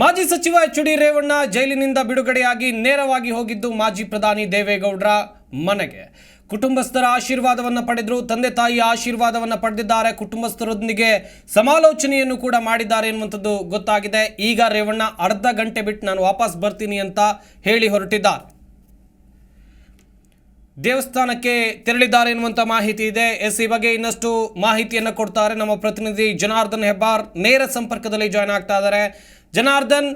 ಮಾಜಿ ಸಚಿವ H D Revanna ಜೈಲಿನಿಂದ ಬಿಡುಗಡೆಯಾಗಿ ನೇರವಾಗಿ ಹೋಗಿದ್ದು ಮಾಜಿ ಪ್ರಧಾನಿ ದೇವೇಗೌಡರ ಮನೆಗೆ. ಕುಟುಂಬಸ್ಥರ ಆಶೀರ್ವಾದವನ್ನು ಪಡೆದರು, ತಂದೆ ತಾಯಿ ಆಶೀರ್ವಾದವನ್ನು ಪಡೆದಿದ್ದಾರೆ, ಕುಟುಂಬಸ್ಥರೊಂದಿಗೆ ಸಮಾಲೋಚನೆಯನ್ನು ಕೂಡ ಮಾಡಿದ್ದಾರೆ ಎನ್ನುವಂಥದ್ದು ಗೊತ್ತಾಗಿದೆ. ಈಗ ರೇವಣ್ಣ ಅರ್ಧ ಗಂಟೆ ಬಿಟ್ಟು ನಾನು ವಾಪಸ್ ಬರ್ತೀನಿ ಅಂತ ಹೇಳಿ ಹೊರಟಿದ್ದಾರೆ. ದೇವಸ್ಥಾನಕ್ಕೆ ತೆರಳಿದ್ದಾರೆ ಎನ್ನುವಂಥ ಮಾಹಿತಿ ಇದೆ. ಎಸ್ ಈ ಬಗ್ಗೆ ಇನ್ನಷ್ಟು ಮಾಹಿತಿಯನ್ನು ಕೊಡ್ತಾರೆ ನಮ್ಮ ಪ್ರತಿನಿಧಿ ಜನಾರ್ದನ್ ಹೆಬ್ಬಾರ್. ನೇರ ಸಂಪರ್ಕದಲ್ಲಿ ಜಾಯ್ನ್ ಆಗ್ತಾ ಇದ್ದಾರೆ. ಜನಾರ್ದನ್,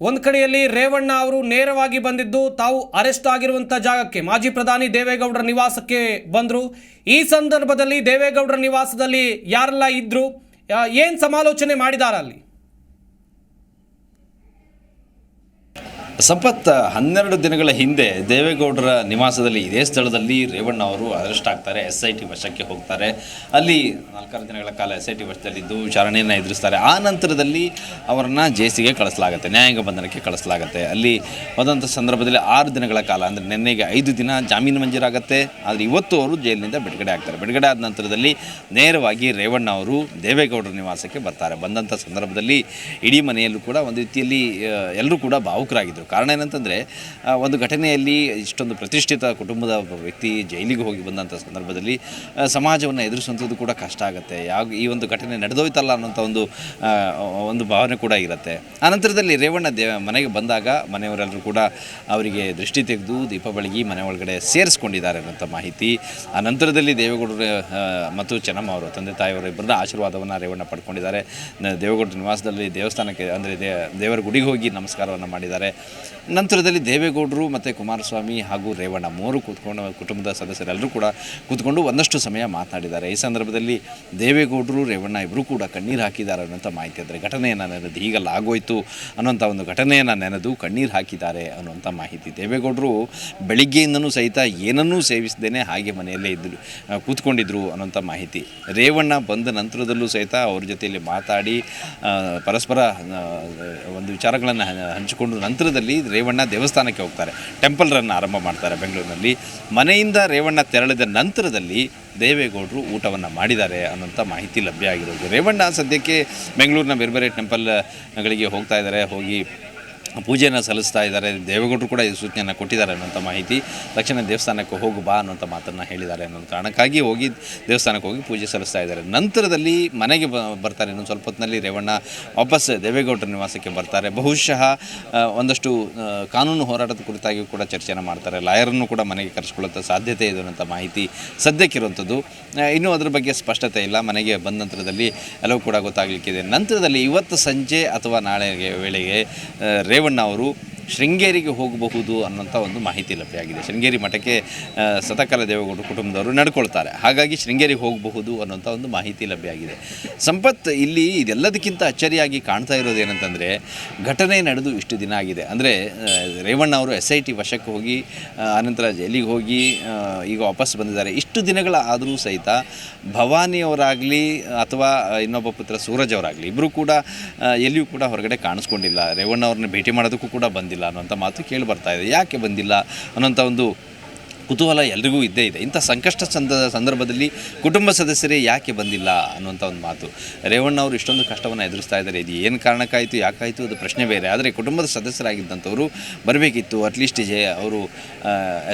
ಒಂದು ಕಡೆಯಲ್ಲಿ ರೇವಣ್ಣ ಅವರು ನೇರವಾಗಿ ಬಂದಿದ್ದು, ತಾವು ಅರೆಸ್ಟ್ ಆಗಿರುವಂಥ ಜಾಗಕ್ಕೆ. ಮಾಜಿ ಪ್ರಧಾನಿ ದೇವೇಗೌಡರ ನಿವಾಸಕ್ಕೆ ಬಂದರು. ಈ ಸಂದರ್ಭದಲ್ಲಿ ದೇವೇಗೌಡರ ನಿವಾಸದಲ್ಲಿ ಯಾರೆಲ್ಲ ಇದ್ದರು ಏನು ಸಮಾಲೋಚನೆ ಮಾಡಿದಾರ ಅಲ್ಲಿ ಸಂಪತ್ ಹನ್ನೆರಡು ದಿನಗಳ ಹಿಂದೆ ದೇವೇಗೌಡರ ನಿವಾಸದಲ್ಲಿ ಇದೇ ಸ್ಥಳದಲ್ಲಿ ರೇವಣ್ಣ ಅವರು ಅರೆಸ್ಟ್ ಆಗ್ತಾರೆ ಎಸ್ ಐ ಟಿ ವಶಕ್ಕೆ ಹೋಗ್ತಾರೆ. ಅಲ್ಲಿ ನಾಲ್ಕಾರು ದಿನಗಳ ಕಾಲ ಎಸ್ ಐ ಟಿ ವಶದಲ್ಲಿದ್ದು ವಿಚಾರಣೆಯನ್ನು ಎದುರಿಸ್ತಾರೆ. ಆ ನಂತರದಲ್ಲಿ ಅವರನ್ನು ಜೇಸಿಗೆ ಕಳಿಸಲಾಗುತ್ತೆ, ನ್ಯಾಯಾಂಗ ಬಂಧನಕ್ಕೆ ಕಳಿಸಲಾಗುತ್ತೆ. ಅಲ್ಲಿ ಹೋದಂಥ ಸಂದರ್ಭದಲ್ಲಿ ಆರು ದಿನಗಳ ಕಾಲ, ಅಂದರೆ ನಿನ್ನೆಗೆ ಐದು ದಿನ ಜಾಮೀನು ಮಂಜೂರಾಗುತ್ತೆ. ಆದರೆ ಇವತ್ತು ಅವರು ಜೈಲಿನಿಂದ ಬಿಡುಗಡೆ ಆಗ್ತಾರೆ. ಬಿಡುಗಡೆ ಆದ ನಂತರದಲ್ಲಿ ನೇರವಾಗಿ ರೇವಣ್ಣ ಅವರು ದೇವೇಗೌಡರ ನಿವಾಸಕ್ಕೆ ಬರ್ತಾರೆ. ಬಂದಂಥ ಸಂದರ್ಭದಲ್ಲಿ ಇಡೀ ಮನೆಯಲ್ಲೂ ಕೂಡ ಒಂದು ರೀತಿಯಲ್ಲಿ ಎಲ್ಲರೂ ಕೂಡ ಭಾವುಕರಾಗಿದ್ದರು ಕಾರಣ ಏನಂತಂದರೆ ಒಂದು ಘಟನೆಯಲ್ಲಿ ಇಷ್ಟೊಂದು ಪ್ರತಿಷ್ಠಿತ ಕುಟುಂಬದ ಒಬ್ಬ ವ್ಯಕ್ತಿ ಜೈಲಿಗೆ ಹೋಗಿ ಬಂದಂಥ ಸಂದರ್ಭದಲ್ಲಿ ಸಮಾಜವನ್ನು ಎದುರಿಸುವಂಥದ್ದು ಕೂಡ ಕಷ್ಟ ಆಗುತ್ತೆ. ಯಾವ, ಈ ಒಂದು ಘಟನೆ ನಡೆದೋಯ್ತಲ್ಲ ಅನ್ನೋಂಥ ಒಂದು ಒಂದು ಭಾವನೆ ಕೂಡ ಇರುತ್ತೆ. ಆನಂತರದಲ್ಲಿ ರೇವಣ್ಣ ದೇವ ಮನೆಗೆ ಬಂದಾಗ ಮನೆಯವರೆಲ್ಲರೂ ಕೂಡ ಅವರಿಗೆ ದೃಷ್ಟಿ ತೆಗೆದು ದೀಪ ಬೆಳಗಿ ಮನೆ ಒಳಗಡೆ ಸೇರಿಸ್ಕೊಂಡಿದ್ದಾರೆ ಅನ್ನೋಂಥ ಮಾಹಿತಿ. ಆ ನಂತರದಲ್ಲಿ ದೇವೇಗೌಡರು ಮತ್ತು ಚೆನ್ನಮ್ಮ ಅವರು, ತಂದೆ ತಾಯಿಯವರು ಇಬ್ಬರ ಆಶೀರ್ವಾದವನ್ನು ರೇವಣ್ಣ ಪಡ್ಕೊಂಡಿದ್ದಾರೆ. ದೇವೇಗೌಡರ ನಿವಾಸದಲ್ಲಿ ದೇವಸ್ಥಾನಕ್ಕೆ, ಅಂದರೆ ದೇವರ ಗುಡಿಗೆ ಹೋಗಿ ನಮಸ್ಕಾರವನ್ನು ಮಾಡಿದ್ದಾರೆ. ನಂತರದಲ್ಲಿ ದೇವೇಗೌಡರು ಮತ್ತು ಕುಮಾರಸ್ವಾಮಿ ಹಾಗೂ ರೇವಣ್ಣ ಮೂರು ಕೂತ್ಕೊಂಡು ಕುಟುಂಬದ ಸದಸ್ಯರೆಲ್ಲರೂ ಕೂಡ ಕೂತ್ಕೊಂಡು ಒಂದಷ್ಟು ಸಮಯ ಮಾತನಾಡಿದ್ದಾರೆ ಈ ಸಂದರ್ಭದಲ್ಲಿ ದೇವೇಗೌಡರು, ರೇವಣ್ಣ ಇಬ್ಬರೂ ಕೂಡ ಕಣ್ಣೀರು ಹಾಕಿದ್ದಾರೆ ಅನ್ನೋಂಥ ಮಾಹಿತಿ ಅಂದರೆ ಘಟನೆಯನ್ನು ನೆನೆದು ಹೀಗಲ್ಲ ಆಗೋಯ್ತು ಅನ್ನೋಂಥ ಒಂದು ಘಟನೆಯನ್ನು ನೆನೆದು ಕಣ್ಣೀರು ಹಾಕಿದ್ದಾರೆ ಅನ್ನೋಂಥ ಮಾಹಿತಿ. ದೇವೇಗೌಡರು ಬೆಳಿಗ್ಗೆಯಿಂದನೂ ಸಹಿತ ಏನನ್ನೂ ಸೇವಿಸದೇನೆ ಹಾಗೆ ಮನೆಯಲ್ಲೇ ಇದ್ದರು ಕೂತ್ಕೊಂಡಿದ್ರು ಅನ್ನೋಂಥ ಮಾಹಿತಿ. ರೇವಣ್ಣ ಬಂದ ನಂತರದಲ್ಲೂ ಸಹಿತ ಅವ್ರ ಜೊತೆಯಲ್ಲಿ ಮಾತಾಡಿ ಪರಸ್ಪರ ಒಂದು ವಿಚಾರಗಳನ್ನು ಹಂಚಿಕೊಂಡು ನಂತರದಲ್ಲಿ ರೇವಣ್ಣ ದೇವಸ್ಥಾನಕ್ಕೆ ಹೋಗ್ತಾರೆ. ಟೆಂಪಲ್ ರನ್ ಆರಂಭ ಮಾಡ್ತಾರೆ ಬೆಂಗಳೂರಿನಲ್ಲಿ. ಮನೆಯಿಂದ ರೇವಣ್ಣ ತೆರಳಿದ ನಂತರದಲ್ಲಿ ದೇವೇಗೌಡರು ಊಟವನ್ನು ಮಾಡಿದ್ದಾರೆ ಅನ್ನೋಂಥ ಮಾಹಿತಿ ಲಭ್ಯ ಆಗಿರೋದು. ರೇವಣ್ಣ ಸದ್ಯಕ್ಕೆ ಬೆಂಗಳೂರಿನ ಬೇರೆ ಬೇರೆ ಟೆಂಪಲ್ಗಳಿಗೆ ಹೋಗ್ತಾ ಇದ್ದಾರೆ. ಹೋಗಿ ಪೂಜೆಯನ್ನು ಸಲ್ಲಿಸ್ತಾ ಇದ್ದಾರೆ. ದೇವೇಗೌಡರು ಕೂಡ ಈ ಸೂಚನೆಯನ್ನು ಕೊಟ್ಟಿದ್ದಾರೆ ಅನ್ನೋಂಥ ಮಾಹಿತಿ. ತಕ್ಷಣ ದೇವಸ್ಥಾನಕ್ಕೆ ಹೋಗು ಬಾ ಅನ್ನೋಂಥ ಮಾತನ್ನು ಹೇಳಿದ್ದಾರೆ ಅನ್ನೋ ಕಾರಣಕ್ಕಾಗಿ ಹೋಗಿ ದೇವಸ್ಥಾನಕ್ಕೆ ಹೋಗಿ ಪೂಜೆ ಸಲ್ಲಿಸ್ತಾ ಇದ್ದಾರೆ. ನಂತರದಲ್ಲಿ ಮನೆಗೆ ಬರ್ತಾರೆ. ಇನ್ನೊಂದು ಸ್ವಲ್ಪ ಹೊತ್ತಿನಲ್ಲಿ ರೇವಣ್ಣ ವಾಪಸ್ ದೇವೇಗೌಡರ ನಿವಾಸಕ್ಕೆ ಬರ್ತಾರೆ. ಬಹುಶಃ ಒಂದಷ್ಟು ಕಾನೂನು ಹೋರಾಟದ ಕುರಿತಾಗಿ ಕೂಡ ಚರ್ಚೆಯನ್ನು ಮಾಡ್ತಾರೆ. ಲಾಯರನ್ನು ಕೂಡ ಮನೆಗೆ ಕರೆಸ್ಕೊಳ್ಳುವಂಥ ಸಾಧ್ಯತೆ ಇದೆ ಅನ್ನೋಂಥ ಮಾಹಿತಿ ಸದ್ಯಕ್ಕಿರುವಂಥದ್ದು. ಇನ್ನೂ ಅದರ ಬಗ್ಗೆ ಸ್ಪಷ್ಟತೆ ಇಲ್ಲ. ಮನೆಗೆ ಬಂದ ನಂತರದಲ್ಲಿ ಎಲ್ಲವೂ ಕೂಡ ಗೊತ್ತಾಗಲಿಕ್ಕಿದೆ. ನಂತರದಲ್ಲಿ ಇವತ್ತು ಸಂಜೆ ಅಥವಾ ನಾಳೆ ವೇಳೆಗೆ ಆ, ರೇವಣ್ಣ ಅವರು ಶೃಂಗೇರಿಗೆ ಹೋಗಬಹುದು ಅನ್ನೋಂಥ ಒಂದು ಮಾಹಿತಿ ಲಭ್ಯ ಶೃಂಗೇರಿ ಮಠಕ್ಕೆ ಸತಕಾಲ ದೇವೇಗೌಡರು ಕುಟುಂಬದವರು ನಡ್ಕೊಳ್ತಾರೆ. ಹಾಗಾಗಿ ಶೃಂಗೇರಿಗೆ ಹೋಗಬಹುದು ಅನ್ನೋಂಥ ಒಂದು ಮಾಹಿತಿ ಲಭ್ಯ ಆಗಿದೆ ಸಂಪತ್ ಇಲ್ಲಿ ಇದೆಲ್ಲದಕ್ಕಿಂತ ಅಚ್ಚರಿಯಾಗಿ ಕಾಣ್ತಾ ಇರೋದು ಏನಂತಂದರೆ, ಘಟನೆ ನಡೆದು ಇಷ್ಟು ದಿನ ಆಗಿದೆ. ಅಂದರೆ ರೇವಣ್ಣ ಅವರು ಎಸ್ ಐ ಟಿ ವಶಕ್ಕೆ ಹೋಗಿ ಆನಂತರ ಜೈಲಿಗೆ ಹೋಗಿ ಈಗ ವಾಪಸ್ ಬಂದಿದ್ದಾರೆ. ಇಷ್ಟು ದಿನಗಳ ಆದರೂ ಸಹಿತ ಭವಾನಿಯವರಾಗಲಿ ಅಥವಾ ಇನ್ನೊಬ್ಬ ಪುತ್ರ ಸೂರಜ್ ಅವರಾಗಲಿ ಇಬ್ಬರು ಕೂಡ ಎಲ್ಲಿಯೂ ಕೂಡ ಹೊರಗಡೆ ಕಾಣಿಸ್ಕೊಂಡಿಲ್ಲ. ರೇವಣ್ಣ ಅವ್ರನ್ನ ಭೇಟಿ ಮಾಡೋದಕ್ಕೂ ಕೂಡ ಬಂದಿಲ್ಲ. ಅನ್ನೋಂಥ ಮಾತು ಕೇಳಿ ಬರ್ತಾ ಇದೆ. ಯಾಕೆ ಬಂದಿಲ್ಲ ಅನ್ನೋಂಥ ಒಂದು ಕುತೂಹಲ ಎಲ್ರಿಗೂ ಇದ್ದೇ ಇದೆ. ಇಂಥ ಸಂಕಷ್ಟ ಸಂದ ಸಂದರ್ಭದಲ್ಲಿ ಕುಟುಂಬ ಸದಸ್ಯರೇ ಯಾಕೆ ಬಂದಿಲ್ಲ ಅನ್ನುವಂಥ ಒಂದು ಮಾತು. ರೇವಣ್ಣ ಅವರು ಇಷ್ಟೊಂದು ಕಷ್ಟವನ್ನು ಎದುರಿಸ್ತಾ ಇದ್ದಾರೆ. ಇದು ಏನು ಕಾರಣಕ್ಕಾಯಿತು, ಯಾಕಾಯಿತು ಅದು ಪ್ರಶ್ನೆ ಬೇರೆ. ಆದರೆ ಕುಟುಂಬದ ಸದಸ್ಯರಾಗಿದ್ದಂಥವರು ಬರಬೇಕಿತ್ತು. ಅಟ್ಲೀಸ್ಟ್ ಜೆ ಅವರು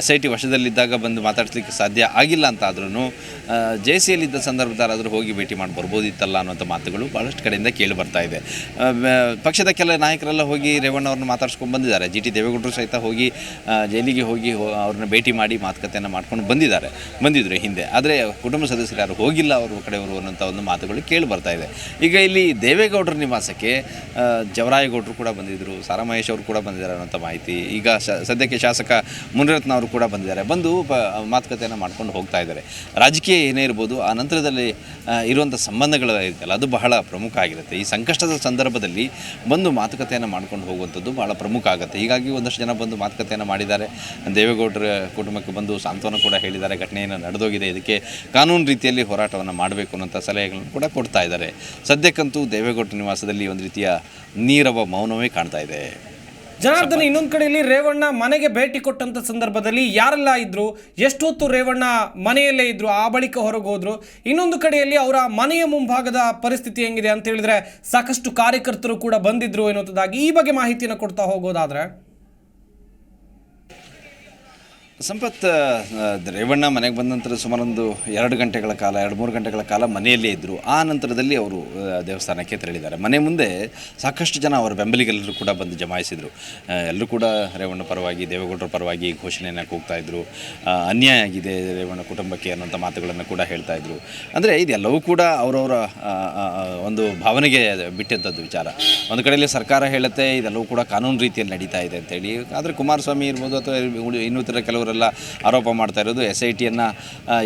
ಎಸ್ ಐ ಟಿ ವಶದಲ್ಲಿದ್ದಾಗ ಬಂದು ಮಾತಾಡ್ಸ್ಲಿಕ್ಕೆ ಸಾಧ್ಯ ಆಗಿಲ್ಲ ಅಂತ ಆದ್ರೂ ಜೆ ಸಿ ಎಲ್ಲಿದ್ದ ಸಂದರ್ಭದಲ್ಲಾದರೂ ಹೋಗಿ ಭೇಟಿ ಮಾಡಿ ಬರ್ಬೋದಿತ್ತಲ್ಲ ಅನ್ನೋಂಥ ಮಾತುಗಳು ಭಾಳಷ್ಟು ಕಡೆಯಿಂದ ಕೇಳಿ ಬರ್ತಾ ಇದೆ. ಪಕ್ಷದ ಕೆಲ ನಾಯಕರೆಲ್ಲ ಹೋಗಿ ರೇವಣ್ಣ ಅವ್ರನ್ನ ಮಾತಾಡ್ಸ್ಕೊಂಡು ಬಂದಿದ್ದಾರೆ. ಜಿ ಟಿ ದೇವೇಗೌಡರು ಸಹಿತ ಹೋಗಿ ಜೈಲಿಗೆ ಹೋಗಿ ಅವ್ರನ್ನ ಭೇಟಿ ಮಾಡಿ ಮಾತುಕತೆಯನ್ನು ಮಾಡ್ಕೊಂಡು ಬಂದಿದ್ದಾರೆ, ಬಂದಿದ್ರು ಹಿಂದೆ. ಆದರೆ ಕುಟುಂಬ ಸದಸ್ಯರು ಯಾರು ಹೋಗಿಲ್ಲ, ಅವರು ಕಡೆಯವರು ಅನ್ನೋಂಥ ಒಂದು ಮಾತುಗಳು ಕೇಳಿ ಬರ್ತಾ ಇದೆ. ಈಗ ಇಲ್ಲಿ ದೇವೇಗೌಡರ ನಿವಾಸಕ್ಕೆ ಜವರಾಯಗೌಡರು ಕೂಡ ಬಂದಿದ್ದರು ಸಾರಾ ಮಹೇಶ್ ಅವರು ಕೂಡ ಬಂದಿದ್ದಾರೆ ಅನ್ನೋಂಥ ಮಾಹಿತಿ. ಈಗ ಸದ್ಯಕ್ಕೆ ಶಾಸಕ ಮುನಿರತ್ನ ಅವರು ಕೂಡ ಬಂದಿದ್ದಾರೆ. ಬಂದು ಪ, ಮಾತುಕತೆಯನ್ನು ಮಾಡ್ಕೊಂಡು ಹೋಗ್ತಾ ಇದ್ದಾರೆ. ರಾಜಕೀಯ ಏನೇ ಇರ್ಬೋದು, ಆ ನಂತರದಲ್ಲಿ ಇರುವಂಥ ಸಂಬಂಧಗಳು ಇದೆಯಲ್ಲ, ಅದು ಬಹಳ ಪ್ರಮುಖ ಆಗಿರುತ್ತೆ. ಈ ಸಂಕಷ್ಟದ ಸಂದರ್ಭದಲ್ಲಿ ಬಂದು ಮಾತುಕತೆಯನ್ನು ಮಾಡ್ಕೊಂಡು ಹೋಗುವಂಥದ್ದು ಬಹಳ ಪ್ರಮುಖ ಆಗುತ್ತೆ. ಹೀಗಾಗಿ ಒಂದಷ್ಟು ಜನ ಬಂದು ಮಾತುಕತೆಯನ್ನು ಮಾಡಿದ್ದಾರೆ. ದೇವೇಗೌಡರ ಕುಟುಂಬಕ್ಕೆ ಬಂದು ಸಾಂತ್ವನ ಕೂಡ ಹೇಳಿದ್ದಾರೆ ಘಟನೆಯನ್ನು ನಡೆದೋಗಿದೆ. ಇದಕ್ಕೆ ಕಾನೂನು ರೀತಿಯಲ್ಲಿ ಹೋರಾಟವನ್ನು ಮಾಡಬೇಕು ಅನ್ನೋಂಥ ಸಲಹೆಗಳನ್ನು ಕೂಡ ಕೊಡ್ತಾ ಇದ್ದಾರೆ. ಸದ್ಯಕ್ಕಂತೂ ದೇವೇಗೌಡ ನಿವಾಸದಲ್ಲಿ ಒಂದು ರೀತಿಯ ನೀರವ ಮೌನವೇ ಕಾಣ್ತಾ ಇದೆ. ಜನಾರ್ದನ ಇನ್ನೊಂದು ಕಡೆಯಲ್ಲಿ ರೇವಣ್ಣ ಮನೆಗೆ ಭೇಟಿ ಕೊಟ್ಟಂತ ಸಂದರ್ಭದಲ್ಲಿ ಯಾರೆಲ್ಲ ಇದ್ರು? ಎಷ್ಟೊತ್ತು ರೇವಣ್ಣ ಮನೆಯಲ್ಲೇ ಇದ್ರು? ಆ ಬಳಿಕ ಹೊರಗೆ ಹೋದ್ರು? ಇನ್ನೊಂದು ಕಡೆಯಲ್ಲಿ ಅವರ ಮನೆಯ ಮುಂಭಾಗದ ಪರಿಸ್ಥಿತಿ ಹೆಂಗಿದೆ ಅಂತ ಹೇಳಿದ್ರೆ ಸಾಕಷ್ಟು ಕಾರ್ಯಕರ್ತರು ಕೂಡ ಬಂದಿದ್ರು ಎನ್ನುವಂಥದ್ದಾಗಿ ಈ ಬಗ್ಗೆ ಮಾಹಿತಿಯನ್ನು ಕೊಡ್ತಾ ಹೋಗೋದಾದ್ರೆ? ಸಂಪತ್ ರೇವಣ್ಣ ಮನೆಗೆ ಬಂದ ನಂತರ ಸುಮಾರು ಒಂದು ಎರಡು ಗಂಟೆಗಳ ಕಾಲ, ಎರಡು ಮೂರು ಗಂಟೆಗಳ ಕಾಲ ಮನೆಯಲ್ಲೇ ಇದ್ದರು ಆ ನಂತರದಲ್ಲಿ ಅವರು ದೇವಸ್ಥಾನಕ್ಕೆ ತೆರಳಿದ್ದಾರೆ. ಮನೆ ಮುಂದೆ ಸಾಕಷ್ಟು ಜನ ಅವರ ಬೆಂಬಲಿಗರೆಲ್ಲರೂ ಕೂಡ ಬಂದು ಜಮಾಯಿಸಿದರು. ಎಲ್ಲರೂ ಕೂಡ ರೇವಣ್ಣ ಪರವಾಗಿ, ದೇವೇಗೌಡರ ಪರವಾಗಿ ಘೋಷಣೆಯನ್ನು ಕೂಗ್ತಾ ಇದ್ದರು ಅನ್ಯಾಯ ಆಗಿದೆ ರೇವಣ್ಣ ಕುಟುಂಬಕ್ಕೆ ಅನ್ನೋಂಥ ಮಾತುಗಳನ್ನು ಕೂಡ ಹೇಳ್ತಾ ಇದ್ದರು ಅಂದರೆ ಇದೆಲ್ಲವೂ ಕೂಡ ಅವರವರ ಒಂದು ಭಾವನೆಗೆ ಬಿಟ್ಟಂಥದ್ದು ವಿಚಾರ. ಒಂದು ಕಡೆಯಲ್ಲಿ ಸರ್ಕಾರ ಹೇಳುತ್ತೆ, ಇದೆಲ್ಲವೂ ಕೂಡ ಕಾನೂನು ರೀತಿಯಲ್ಲಿ ನಡೀತಾ ಇದೆ ಅಂತೇಳಿ ಆದರೆ ಕುಮಾರಸ್ವಾಮಿ ಇರ್ಬೋದು ಅಥವಾ ಉಳಿ- ಇನ್ನಿತರ ಕೆಲವರೆಲ್ಲ ಆರೋಪ ಮಾಡ್ತಾ ಇರೋದು ಎಸ್ ಐ ಟಿಯನ್ನು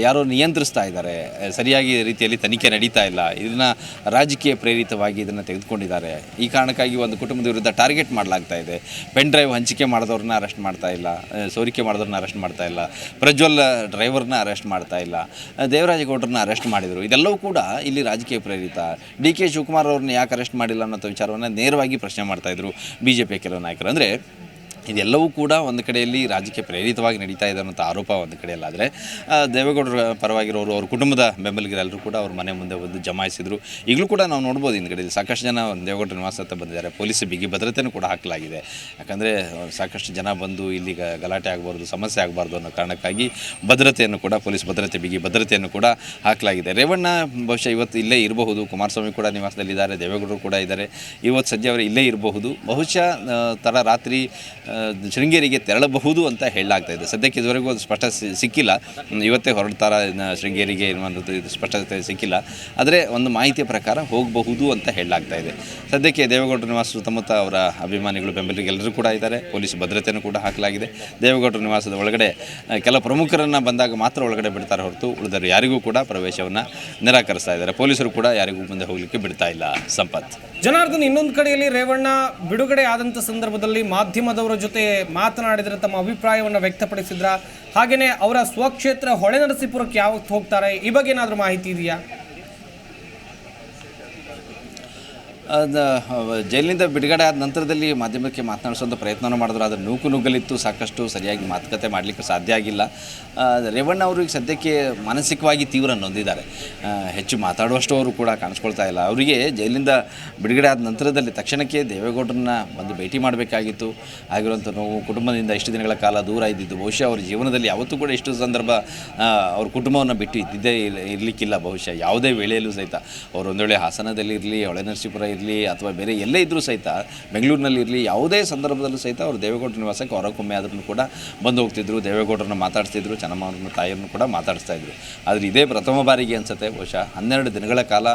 ಯಾರೋ ನಿಯಂತ್ರಿಸ್ತಾ ಇದ್ದಾರೆ. ಸರಿಯಾಗಿ ರೀತಿಯಲ್ಲಿ ತನಿಖೆ ನಡೀತಾ ಇಲ್ಲ. ಇದನ್ನು ರಾಜಕೀಯ ಪ್ರೇರಿತವಾಗಿ ಇದನ್ನು ತೆಗೆದುಕೊಂಡಿದ್ದಾರೆ. ಈ ಕಾರಣಕ್ಕಾಗಿ ಒಂದು ಕುಟುಂಬದ ವಿರುದ್ಧ ಟಾರ್ಗೆಟ್ ಮಾಡಲಾಗ್ತಾ ಇದೆ. ಪೆನ್ ಡ್ರೈವ್ ಹಂಚಿಕೆ ಮಾಡಿದವ್ರನ್ನ ಅರೆಸ್ಟ್ ಮಾಡ್ತಾ ಇಲ್ಲ. ಸೋರಿಕೆ ಮಾಡಿದವ್ರನ್ನ ಅರೆಸ್ಟ್ ಮಾಡ್ತಾ ಇಲ್ಲ. ಪ್ರಜ್ವಲ್ ಡ್ರೈವರ್ನ ಅರೆಸ್ಟ್ ಮಾಡ್ತಾ ಇಲ್ಲ. ದೇವರಾಜಗೌಡರನ್ನ ಅರೆಸ್ಟ್ ಮಾಡಿದರು. ಇದೆಲ್ಲವೂ ಕೂಡ ಇಲ್ಲಿ ರಾಜಕೀಯ ಪ್ರೇರಿತ. ಡಿ ಕೆ ಶಿವಕುಮಾರ್ ಅವ್ರನ್ನ ಯಾಕೆ ಅರೆಸ್ಟ್ ಮಾಡಿಲ್ಲ ಅನ್ನೋ ವಿಚಾರವನ್ನು ನೇರವಾಗಿ ಪ್ರಶ್ನೆ ಮಾಡ್ತಾ ಇದ್ರು ಬಿ ಜೆ ಪಿಯ ಕೆಲವು ನಾಯಕರು. ಅಂದರೆ ಇದೆಲ್ಲವೂ ಕೂಡ ಒಂದು ಕಡೆಯಲ್ಲಿ ರಾಜಕೀಯ ಪ್ರೇರಿತವಾಗಿ ನಡೀತಾ ಇದೆ ಅನ್ನೋಂಥ ಆರೋಪ ಒಂದು ಕಡೆಯಲ್ಲಾದರೆ ದೇವೇಗೌಡರ ಪರವಾಗಿರೋರು ಅವ್ರ ಕುಟುಂಬದ ಬೆಂಬಲಿಗರೆಲ್ಲರೂ ಕೂಡ ಅವ್ರ ಮನೆ ಮುಂದೆ ಬಂದು ಜಮಾಯಿಸಿದರು. ಈಗಲೂ ಕೂಡ ನಾವು ನೋಡ್ಬೋದು ಕಡೆಯಲ್ಲಿ ಸಾಕಷ್ಟು ಜನ ದೇವೇಗೌಡರ ನಿವಾಸ ಹತ್ರ ಬಂದಿದ್ದಾರೆ. ಪೊಲೀಸ್ ಬಿಗಿ ಭದ್ರತೆಯೂ ಕೂಡ ಹಾಕಲಾಗಿದೆ. ಯಾಕಂದರೆ, ಸಾಕಷ್ಟು ಜನ ಬಂದು ಇಲ್ಲಿ ಗಲಾಟೆ ಆಗಬಾರ್ದು, ಸಮಸ್ಯೆ ಆಗಬಾರ್ದು ಅನ್ನೋ ಕಾರಣಕ್ಕಾಗಿ ಭದ್ರತೆಯನ್ನು ಕೂಡ, ಪೊಲೀಸ್ ಭದ್ರತೆ, ಬಿಗಿ ಭದ್ರತೆಯನ್ನು ಕೂಡ ಹಾಕಲಾಗಿದೆ. ರೇವಣ್ಣ ಬಹುಶಃ ಇವತ್ತು ಇಲ್ಲೇ ಇರಬಹುದು. ಕುಮಾರಸ್ವಾಮಿ ಕೂಡ ನಿವಾಸದಲ್ಲಿದ್ದಾರೆ. ದೇವೇಗೌಡರು ಕೂಡ ಇದ್ದಾರೆ. ಇವತ್ತು ಸದ್ಯ ಅವರು ಇಲ್ಲೇ ಇರಬಹುದು. ಬಹುಶಃ ಥರ ತರ ರಾತ್ರಿ ಶೃಂಗೇರಿಗೆ ತೆರಳಬಹುದು ಅಂತ ಹೇಳಲಾಗ್ತಾ ಇದೆ. ಸದ್ಯಕ್ಕೆ ಇದುವರೆಗೂ ಅದು ಸ್ಪಷ್ಟ ಸಿಕ್ಕಿಲ್ಲ. ಇವತ್ತೇ ಹೊರಡ್ತಾರ ಶೃಂಗೇರಿಗೆ ಇದು ಸ್ಪಷ್ಟತೆ ಸಿಕ್ಕಿಲ್ಲ. ಆದರೆ ಒಂದು ಮಾಹಿತಿಯ ಪ್ರಕಾರ ಹೋಗಬಹುದು ಅಂತ ಹೇಳಲಾಗ್ತಾ ಇದೆ. ಸದ್ಯಕ್ಕೆ ದೇವೇಗೌಡರ ನಿವಾಸ ಸುತ್ತಮುತ್ತ ಅವರ ಅಭಿಮಾನಿಗಳು, ಬೆಂಬಲಿಗೆ ಎಲ್ಲರೂ ಕೂಡ ಇದ್ದಾರೆ. ಪೊಲೀಸ್ ಭದ್ರತೆಯನ್ನು ಕೂಡ ಹಾಕಲಾಗಿದೆ. ದೇವೇಗೌಡರ ನಿವಾಸದ ಒಳಗಡೆ ಕೆಲ ಪ್ರಮುಖರನ್ನು ಬಂದಾಗ ಮಾತ್ರ ಒಳಗಡೆ ಬಿಡ್ತಾರೆ ಹೊರತು ಉಳಿದರು ಯಾರಿಗೂ ಕೂಡ ಪ್ರವೇಶವನ್ನು ನಿರಾಕರಿಸ್ತಾ ಇದ್ದಾರೆ. ಪೊಲೀಸರು ಕೂಡ ಯಾರಿಗೂ ಮುಂದೆ ಹೋಗಲಿಕ್ಕೆ ಬಿಡ್ತಾ ಇಲ್ಲ. ಸಂಪತ್. ಜನಾರ್ದನ್ ಇನ್ನೊಂದು ಕಡೆಯಲ್ಲಿ ರೇವಣ್ಣ ಬಿಡುಗಡೆ ಆದಂಥ ಸಂದರ್ಭದಲ್ಲಿ ಮಾಧ್ಯಮದವರ ಜೊತೆ ಮಾತನಾಡಿದ್ರೆ ತಮ್ಮ ಅಭಿಪ್ರಾಯವನ್ನು ವ್ಯಕ್ತಪಡಿಸಿದ್ರ? ಹಾಗೆಯೇ ಅವರ ಸ್ವಕ್ಷೇತ್ರ ಹೊಳೆನರಸೀಪುರಕ್ಕೆ ಯಾವತ್ತು ಹೋಗ್ತಾರೆ? ಈ ಬಗ್ಗೆ ಏನಾದರೂ ಮಾಹಿತಿ ಇದೆಯಾ ಅದು ಅವ ಜೈಲಿನಿಂದ ಬಿಡುಗಡೆ ಆದ ನಂತರದಲ್ಲಿ ಮಾಧ್ಯಮಕ್ಕೆ ಮಾತನಾಡಿಸುವಂಥ ಪ್ರಯತ್ನವನ್ನು ಮಾಡಿದ್ರು. ಆದರೆ ನೂಕು ನುಗ್ಗಲಿತ್ತು, ಸಾಕಷ್ಟು ಸರಿಯಾಗಿ ಮಾತುಕತೆ ಮಾಡಲಿಕ್ಕೆ ಸಾಧ್ಯ ಆಗಿಲ್ಲ. ರೇವಣ್ಣ ಅವರು ಈಗ ಸದ್ಯಕ್ಕೆ ಮಾನಸಿಕವಾಗಿ ತೀವ್ರ ನೊಂದಿದ್ದಾರೆ. ಹೆಚ್ಚು ಮಾತಾಡುವಷ್ಟು ಅವರು ಕೂಡ ಕಾಣಿಸ್ಕೊಳ್ತಾ ಇಲ್ಲ. ಅವರಿಗೆ ಜೈಲಿಂದ ಬಿಡುಗಡೆ ಆದ ನಂತರದಲ್ಲಿ ತಕ್ಷಣಕ್ಕೆ ದೇವೇಗೌಡರನ್ನ ಬಂದು ಭೇಟಿ ಮಾಡಬೇಕಾಗಿತ್ತು. ಆಗಿರುವಂಥ ನೋವು ಕುಟುಂಬದಿಂದ ಇಷ್ಟು ದಿನಗಳ ಕಾಲ ದೂರ ಇದ್ದಿದ್ದು, ಬಹುಶಃ ಅವರ ಜೀವನದಲ್ಲಿ ಯಾವತ್ತೂ ಕೂಡ ಇಷ್ಟು ಸಂದರ್ಭ ಅವ್ರ ಕುಟುಂಬವನ್ನು ಬಿಟ್ಟು ಇದ್ದಿದ್ದೇ ಇರಲಿಕ್ಕಿಲ್ಲ. ಬಹುಶಃ ಯಾವುದೇ ವೇಳೆಯಲ್ಲೂ ಸಹಿತ. ಅವರು ಒಂದೊಳ್ಳೆ ಹಾಸನದಲ್ಲಿ ಇರಲಿ ಹೊಳೆನರಸೀಪುರ ಇರಲಿ ಅಥವಾ ಬೇರೆ ಎಲ್ಲೇ ಇದ್ದರೂ ಸಹಿತ ಬೆಂಗಳೂರಿನಲ್ಲಿ ಇರಲಿ, ಯಾವುದೇ ಸಂದರ್ಭದಲ್ಲೂ ಸಹಿತ ಅವರು ದೇವೇಗೌಡರ ನಿವಾಸಕ್ಕೆ ಹೊರಕೊಮ್ಮೆ ಆದ್ರೂ ಕೂಡ ಬಂದು ಹೋಗ್ತಿದ್ರು, ದೇವೇಗೌಡರನ್ನ ಮಾತಾಡ್ತಿದ್ರು ಚೆನ್ನಮ್ಮವ್ರನ್ನ ತಾಯಿಯನ್ನು ಕೂಡ ಮಾತಾಡಿಸ್ತಾ ಇದ್ರು ಆದರೆ ಇದೇ ಪ್ರಥಮ ಬಾರಿಗೆ ಅನ್ಸುತ್ತೆ, ಬಹುಶಃ ಹನ್ನೆರಡು ದಿನಗಳ ಕಾಲ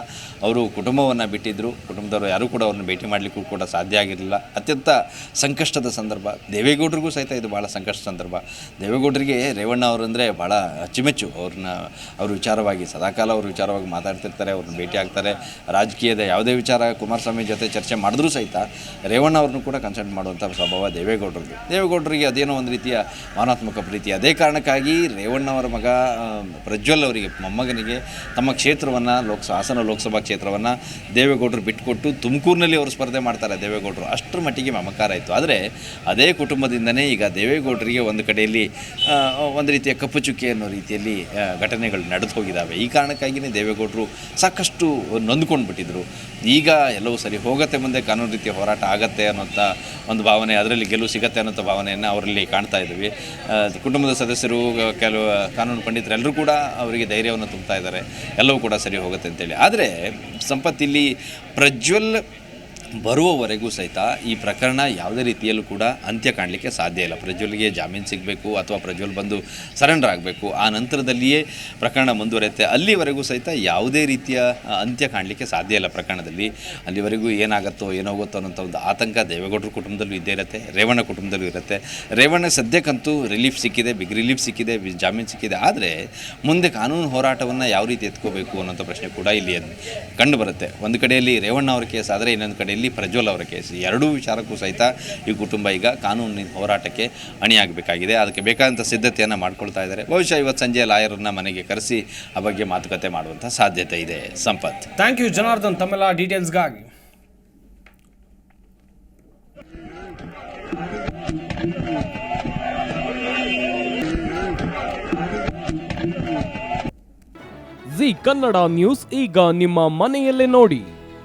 ಅವರು ಕುಟುಂಬವನ್ನು ಬಿಟ್ಟಿದ್ದರು ಕುಟುಂಬದವರು ಯಾರೂ ಕೂಡ ಅವ್ರನ್ನ ಭೇಟಿ ಮಾಡಲಿಕ್ಕೂ ಕೂಡ ಸಾಧ್ಯ ಆಗಿರಲಿಲ್ಲ. ಅತ್ಯಂತ ಸಂಕಷ್ಟದ ಸಂದರ್ಭ, ದೇವೇಗೌಡರಿಗೂ ಸಹಿತ ಇದು ಭಾಳ ಸಂಕಷ್ಟ ಸಂದರ್ಭ. ದೇವೇಗೌಡರಿಗೆ ರೇವಣ್ಣ ಅವರಂದರೆ ಭಾಳ ಅಚ್ಚುಮೆಚ್ಚು. ಅವ್ರನ್ನ, ಅವ್ರ ವಿಚಾರವಾಗಿ, ಸದಾಕಾಲ ಅವ್ರ ವಿಚಾರವಾಗಿ ಮಾತಾಡ್ತಿರ್ತಾರೆ, ಅವ್ರನ್ನ ಭೇಟಿ ಆಗ್ತಾರೆ. ರಾಜಕೀಯದ ಯಾವುದೇ ವಿಚಾರ ಕುಮಾರಸ್ವಾಮಿ ಜೊತೆ ಚರ್ಚೆ ಮಾಡಿದ್ರೂ ಸಹಿತ ರೇವಣ್ಣ ಅವ್ರನ್ನೂ ಕೂಡ ಕನ್ಸಲ್ಟ್ ಮಾಡುವಂಥ ಸ್ವಭಾವ ದೇವೇಗೌಡರದ್ದು. ದೇವೇಗೌಡರಿಗೆ ಅದೇನೋ ಒಂದು ರೀತಿಯ ಮಾನಾತ್ಮಕ ಪ್ರೀತಿ. ಅದೇ ಕಾರಣಕ್ಕಾಗಿ ರೇವಣ್ಣ ಅವರ ಮಗ ಪ್ರಜ್ವಲ್ ಅವರಿಗೆ, ಮೊಮ್ಮಗನಿಗೆ ತಮ್ಮ ಕ್ಷೇತ್ರವನ್ನು, ಲೋಕ, ಹಾಸನ ಲೋಕಸಭಾ ಕ್ಷೇತ್ರವನ್ನು ದೇವೇಗೌಡರು ಬಿಟ್ಟುಕೊಟ್ಟು ತುಮಕೂರಿನಲ್ಲಿ ಅವರು ಸ್ಪರ್ಧೆ ಮಾಡ್ತಾರೆ ದೇವೇಗೌಡರು. ಅಷ್ಟರ ಮಟ್ಟಿಗೆ ಮಮಕಾರ ಇತ್ತು. ಆದರೆ ಅದೇ ಕುಟುಂಬದಿಂದನೇ ಈಗ ದೇವೇಗೌಡರಿಗೆ ಒಂದು ಕಡೆಯಲ್ಲಿ ಒಂದು ರೀತಿಯ ಕಪ್ಪು ಚುಕ್ಕೆ ಅನ್ನೋ ರೀತಿಯಲ್ಲಿ ಘಟನೆಗಳು ನಡೆದು ಹೋಗಿದ್ದಾವೆ ಈ ಕಾರಣಕ್ಕಾಗಿಯೇ ದೇವೇಗೌಡರು ಸಾಕಷ್ಟು ನೊಂದ್ಕೊಂಡು ಬಿಟ್ಟಿದ್ದರು ಈಗ ಎಲ್ಲವೂ ಸರಿ ಹೋಗುತ್ತೆ ಮುಂದೆ ಕಾನೂನು ರೀತಿಯ ಹೋರಾಟ ಆಗತ್ತೆ ಅನ್ನೋಂಥ ಒಂದು ಭಾವನೆ ಅದರಲ್ಲಿ ಗೆಲುವು ಸಿಗತ್ತೆ ಅನ್ನೋಂಥ ಭಾವನೆಯನ್ನು ಅವರಲ್ಲಿ ಕಾಣ್ತಾ ಇದ್ದೀವಿ ಕುಟುಂಬದ ಸದಸ್ಯರು ಕೆಲವು ಕಾನೂನು ಪಂಡಿತರು ಎಲ್ಲರೂ ಕೂಡ ಅವರಿಗೆ ಧೈರ್ಯವನ್ನು ತುಂಬ್ತಾ ಇದ್ದಾರೆ. ಎಲ್ಲವೂ ಕೂಡ ಸರಿ ಹೋಗುತ್ತೆ ಅಂತೇಳಿ. ಆದರೆ ಸಂಪತ್ತಿಲ್ಲಿ ಪ್ರಜ್ವಲ್ ಬರುವವರೆಗೂ ಸಹಿತ ಈ ಪ್ರಕರಣ ಯಾವುದೇ ರೀತಿಯಲ್ಲೂ ಕೂಡ ಅಂತ್ಯ ಕಾಣಲಿಕ್ಕೆ ಸಾಧ್ಯ ಇಲ್ಲ. ಪ್ರಜ್ವಲ್ಗೆ ಜಾಮೀನು ಸಿಗಬೇಕು ಅಥವಾ ಪ್ರಜ್ವಲ್ ಬಂದು ಸರೆಂಡರ್ ಆಗಬೇಕು, ಆ ನಂತರದಲ್ಲಿಯೇ ಪ್ರಕರಣ ಮುಂದುವರೆಯುತ್ತೆ. ಅಲ್ಲಿವರೆಗೂ ಸಹಿತ ಯಾವುದೇ ರೀತಿಯ ಅಂತ್ಯ ಕಾಣಲಿಕ್ಕೆ ಸಾಧ್ಯ ಇಲ್ಲ ಪ್ರಕರಣದಲ್ಲಿ. ಅಲ್ಲಿವರೆಗೂ ಏನಾಗುತ್ತೋ ಏನಾಗುತ್ತೋ ಅನ್ನೋಂಥ ಒಂದು ಆತಂಕ ದೇವೇಗೌಡರ ಕುಟುಂಬದಲ್ಲೂ ಇದ್ದೇ ಇರುತ್ತೆ, ರೇವಣ್ಣ ಕುಟುಂಬದಲ್ಲೂ ಇರುತ್ತೆ. ರೇವಣ್ಣ ಸದ್ಯಕ್ಕಂತೂ ರಿಲೀಫ್ ಸಿಕ್ಕಿದೆ, ಬಿಗ್ ರಿಲೀಫ್ ಸಿಕ್ಕಿದೆ ಜಾಮೀನು ಸಿಕ್ಕಿದೆ. ಆದರೆ ಮುಂದೆ ಕಾನೂನು ಹೋರಾಟವನ್ನು ಯಾವ ರೀತಿ ಎತ್ಕೋಬೇಕು ಅನ್ನೋಂಥ ಪ್ರಶ್ನೆ ಕೂಡ ಇಲ್ಲಿ ಕಂಡುಬರುತ್ತೆ ಒಂದು ಕಡೆಯಲ್ಲಿ ರೇವಣ್ಣ ಅವರ ಕೇಸ್, ಆದರೆ ಇನ್ನೊಂದು ಕಡೆಯಲ್ಲಿ ಪ್ರಜ್ವಲ್ ಅವರ ಕೇಸ್. ಎರಡೂ ವಿಚಾರಕ್ಕೂ ಸಹಿತ ಈ ಕುಟುಂಬ ಈಗ ಕಾನೂನಿನ ಹೋರಾಟಕ್ಕೆ ಅಣಿಯಾಗಬೇಕಾಗಿದೆ. ಅದಕ್ಕೆ ಬೇಕಾದಂಥ ಸಿದ್ಧತೆಯನ್ನು ಮಾಡ್ಕೊಳ್ತಾ ಇದ್ದಾರೆ. ಬಹುಶಃ ಇವತ್ತು ಸಂಜೆ ಲಾಯರನ್ನ ಮನೆಗೆ ಕರೆಸಿ ಆ ಬಗ್ಗೆ ಮಾತುಕತೆ ಮಾಡುವಂಥ ಸಾಧ್ಯತೆ ಇದೆ. ಸಂಪತ್. Thank you Janardhan. ತಮ್ಮೆಲ್ಲ ಡೀಟೇಲ್ಸ್ಗಾಗಿ ಜಿ ಕನ್ನಡ ನ್ಯೂಸ್ ಈಗ ನಿಮ್ಮ ಮನೆಯಲ್ಲೇ ನೋಡಿ.